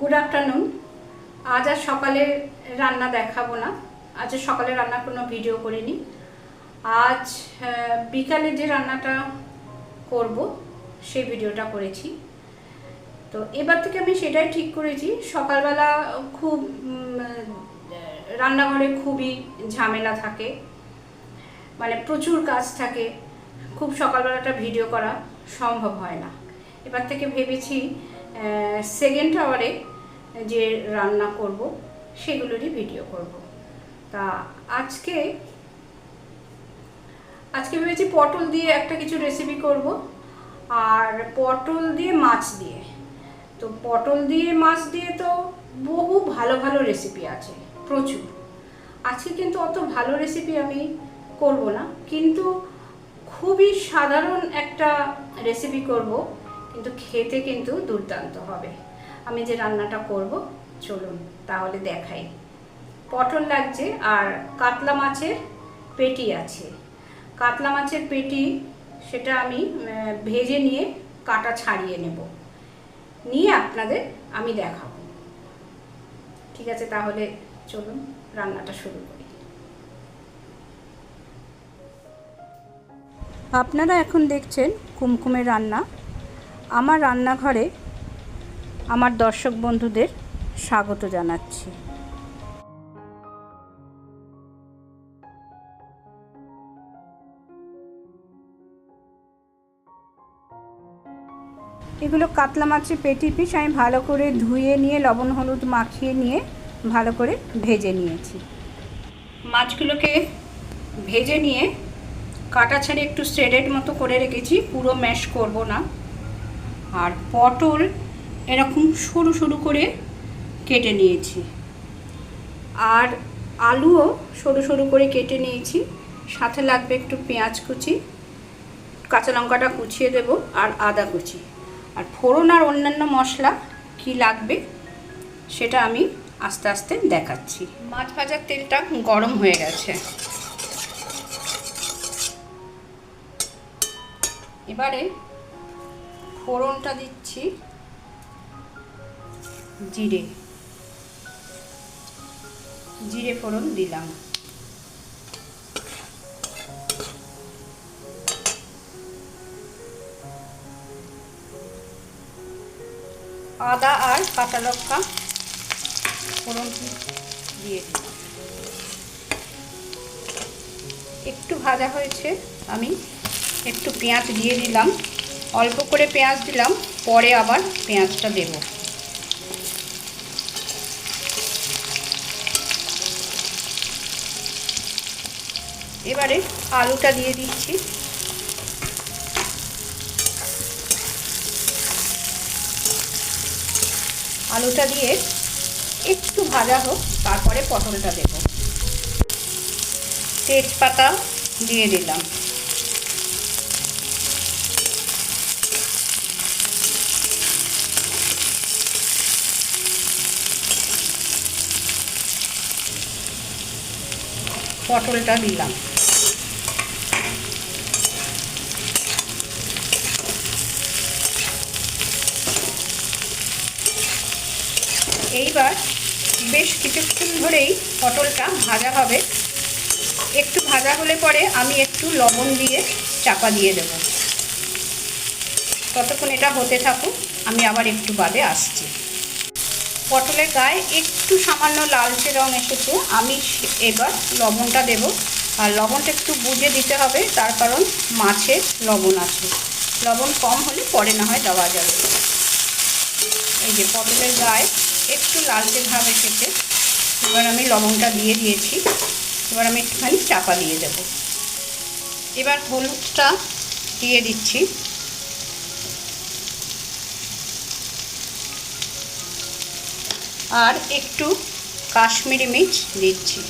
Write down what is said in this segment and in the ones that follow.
Good afternoon আজ আর সকালে রান্না দেখাবো না। আজ সকালে রান্নার কোনো ভিডিও করিনি। আজ বিকালে যে রান্নাটা করব, সেই ভিডিওটা করেছি। তো এবার থেকে আমি সেটাই ঠিক করেছি। সকালবেলা খুব রান্নাঘরে খুবই ঝামেলা থাকে। মানে প্রচুর কাজ থাকে। খুব সকালবেলাটা ভিডিও করা সম্ভব হয় না। এবার থেকে ভেবেছি সেকেন্ড আওয়ারে যে রান্না করব, সেগুলোরই ভিডিও করব। তা আজকে আজকে ভেবেছি পটল দিয়ে একটা কিছু রেসিপি করব, আর পটল দিয়ে মাছ দিয়ে। তো পটল দিয়ে মাছ দিয়ে তো বহু ভালো ভালো রেসিপি আছে, প্রচুর। আজকে কিন্তু অত ভালো রেসিপি আমি করব না, কিন্তু খুবই সাধারণ একটা রেসিপি করব, কিন্তু খেতে কিন্তু দুর্দান্ত হবে। আমি যে রান্নাটা করব, চলুন তাহলে দেখাই। পটল লাগছে আর কাতলা মাছের পেটি আছে। কাতলা মাছের পেটি সেটা আমি ভেজে নিয়ে কাটা ছাড়িয়ে নেব। নিয়ে আপনাদের আমি দেখাবো। ঠিক আছে, তাহলে চলুন রান্নাটা শুরু করি। আপনারা এখন দেখছেন কুমকুমের রান্না। আমার রান্নাঘরে আমার দর্শক বন্ধুদের স্বাগত জানাচ্ছি। এগুলো কাতলা মাছের পেটি পিস আমি ভালো করে ধুয়ে নিয়ে, লবণ হলুদ মাখিয়ে নিয়ে ভালো করে ভেজে নিয়েছি। মাছগুলোকে ভেজে নিয়ে কাটা ছাড়ে একটু শ্রেডেড মতো করে রেখেছি, পুরো ম্যাশ করব না। আর পটল এরকম সরু সরু করে কেটে নিয়েছি। আর আলুও সরু সরু করে কেটে নিয়েছি। সাথে লাগবে একটু পেঁয়াজ কুচি, কাঁচা লঙ্কাটা কুচিয়ে দেব আর আদা কুচি। আর ফোড়ন আর অন্যান্য মশলা কি লাগবে সেটা আমি আস্তে আস্তে দেখাচ্ছি। মাছ ভাজার তেলটা গরম হয়ে গেছে। এবারে ফোড়নটা দিচ্ছি। জিরে। জিরে ফোড়ন দিলাম। আদা আর কাঁচা লঙ্কা ফোড়ন দিয়ে দিলাম। একটু ভাজা হয়েছে, আমি একটু পেঁয়াজ দিয়ে দিলাম। অল্প করে পেঁয়াজ দিলাম, পরে আবার পেঁয়াজটা দেব। এবারে আলুটা দিয়ে দিচ্ছি। আলুটা দিয়ে একটু ভাজা হোক, তারপরে পটলটা দেব। তেজপাতা দিয়ে দিলাম। পটলটা দিলাম। এইবার বেশ কিছুক্ষণ ধরেই পটলটা ভাজা হবে। একটু ভাজা হলে পরে আমি একটু লবণ দিয়ে চাপা দিয়ে দেব। ততক্ষণ এটা হতে থাকুক, আমি আবার একটু বাদে আসছি। পটলের গায়ে একটু সামান্য লালচে রং এসেছে। আমি এবার লবণটা দেব। আর লবণটা একটু বুঝে দিতে হবে, তার কারণ মাছে লবণ আছে। লবণ কম হলে পরে না হয় দেওয়া যাবে। এই যে পটলের গায়ে একটু লালচে ভাব এসেছে। এবার আমি লবণটা দিয়ে দিয়েছি। এবার আমি একটুখানি চাপা দিয়ে দেব। এবার হলুদটা দিয়ে দিচ্ছি। আর একটু কাশ্মীরি মির্চ দিচ্ছি।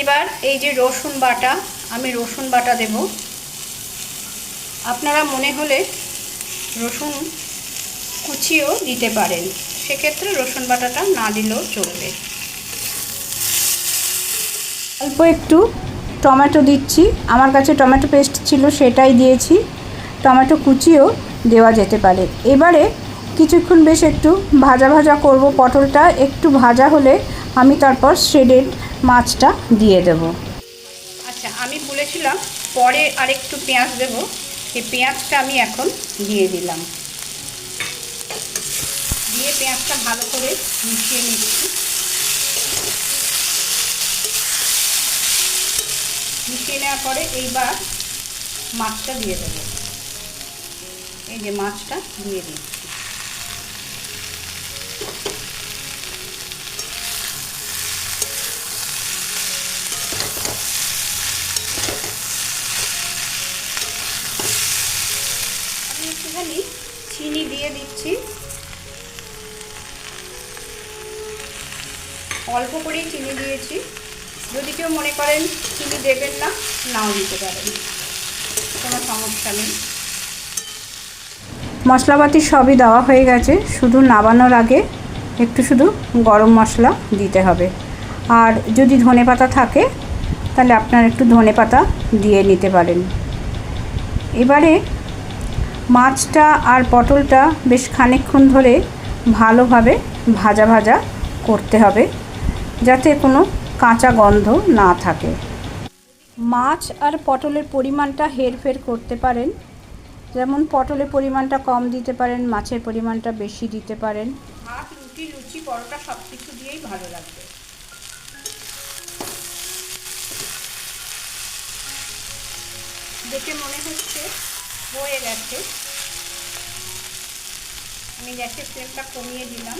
এবার এই যে রসুন বাটা, আমি রসুন বাটা দেব। আপনারা মনে হলে রসুন কুচিও দিতে পারেন। সেক্ষেত্রে রসুন বাটাটা না দিলেও চলবে। অল্প একটু টমেটো দিচ্ছি। আমার কাছে টমেটো পেস্ট ছিল সেটাই দিয়েছি। টমেটো কুচিও দেওয়া যেতে পারে। এবারে কিছুক্ষণ বেশ একটু ভাজা ভাজা করব পটলটা। একটু ভাজা হলে আমি তারপর শ্রেডেড মাছটা দিয়ে দেব। আচ্ছা আমি বলেছিলাম পরে আরেকটু পেঁয়াজ দেব। সেই পেঁয়াজটা আমি এখন দিয়ে দিলাম। দিয়ে পেঁয়াজটা ভালো করে মিশিয়ে নিচ্ছি। মিশিয়ে নেওয়ার পরে এইবার মাছটা দিয়ে দেবো। এই যে মাছটা দিয়ে দিচ্ছি। আমি একটুখানি চিনি দিয়ে দিচ্ছি। অল্প করেই চিনি দিয়েছি। যদি কেউ মনে করেন চিনি দেবেন না, নাও দিতে পারেন। কোনো সমস্যা নেই। মশলাপাতি সবই দেওয়া হয়ে গেছে। শুধু নাবানোর আগে একটু শুধু গরম মশলা দিতে হবে। আর যদি ধনে পাতা থাকে, তাহলে আপনার একটু ধনে পাতা দিয়ে নিতে পারেন। এবারে মাছটা আর পটলটা বেশ খানিকক্ষণ ধরে ভালোভাবে ভাজা ভাজা করতে হবে। যাতে কোনো কাঁচা গন্ধ না থাকে। মাছ আর পটলের পরিমাণটা হেরফের করতে পারেন। যেমন পটলের পরিমাণটা কম দিতে পারেন, মাছের পরিমাণটা বেশি দিতে পারেন। ভাত, রুটি, লুচি, পরোটা সব কিছু দিয়েই ভালো লাগবে। দেখে মনে হচ্ছে হয়ে গেছে। আমি গ্যাসের ফ্লেমটা কমিয়ে দিলাম।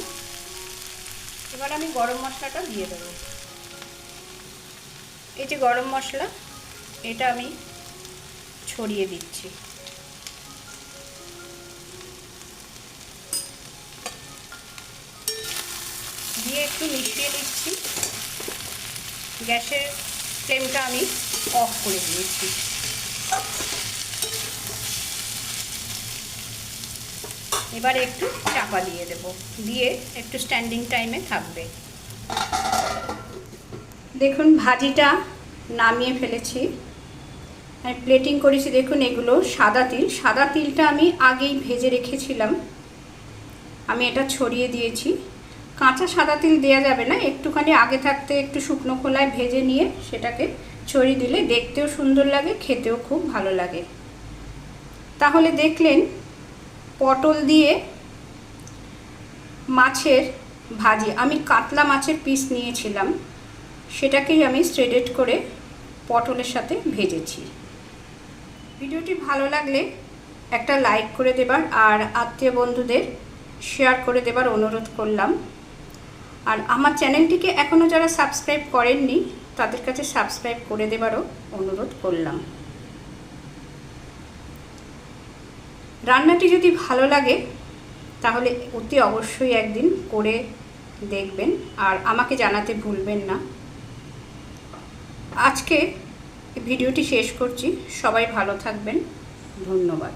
এবার আমি গরম মশলাটা দিয়ে দেবো। এই যে গরম মশলা, এটা আমি ছড়িয়ে দিচ্ছি। দিয়ে একটু মিশিয়ে দিচ্ছি। গ্যাসের ফ্লেমটা আমি অফ করে দিয়েছি। এবার একটু চাপা দিয়ে দেব। দিয়ে একটু স্ট্যান্ডিং টাইমে থাকবে। দেখুন, ভাজিটা নামিয়ে ফেলেছি। আমি প্লেটিং করেছি, দেখুন এগুলো সাদা তিল। সাদা তিলটা আমি আগেই ভেজে রেখেছিলাম। আমি এটা ছড়িয়ে দিয়েছি। কাঁচা সাদা তিল দেওয়া যাবে না। একটুখানি আগে থাকতে একটু শুকনো খোলায় ভেজে নিয়ে সেটাকে ছড়িয়ে দিলে দেখতেও সুন্দর লাগে, খেতেও খুব ভালো লাগে। তাহলে দেখলেন পটল দিয়ে মাছের ভাজি। আমি কাতলা মাছের পিস নিয়েছিলাম। সেটাকেই আমি স্ট্রেডেড করে পটলের সাথে ভেজেছি। ভিডিওটি ভালো লাগলে একটা লাইক করে দেবার আর আত্মীয় বন্ধুদের শেয়ার করে দেবার অনুরোধ করলাম। আর আমার চ্যানেলটিকে এখনও যারা সাবস্ক্রাইব করেননি, তাদের কাছে সাবস্ক্রাইব করে দেবারও অনুরোধ করলাম। রান্নাটি যদি ভালো লাগে, তাহলে অতি অবশ্যই একদিন করে দেখবেন। আর আমাকে জানাতে ভুলবেন না। আজকে ভিডিওটি শেষ করছি। সবাই ভালো থাকবেন। ধন্যবাদ।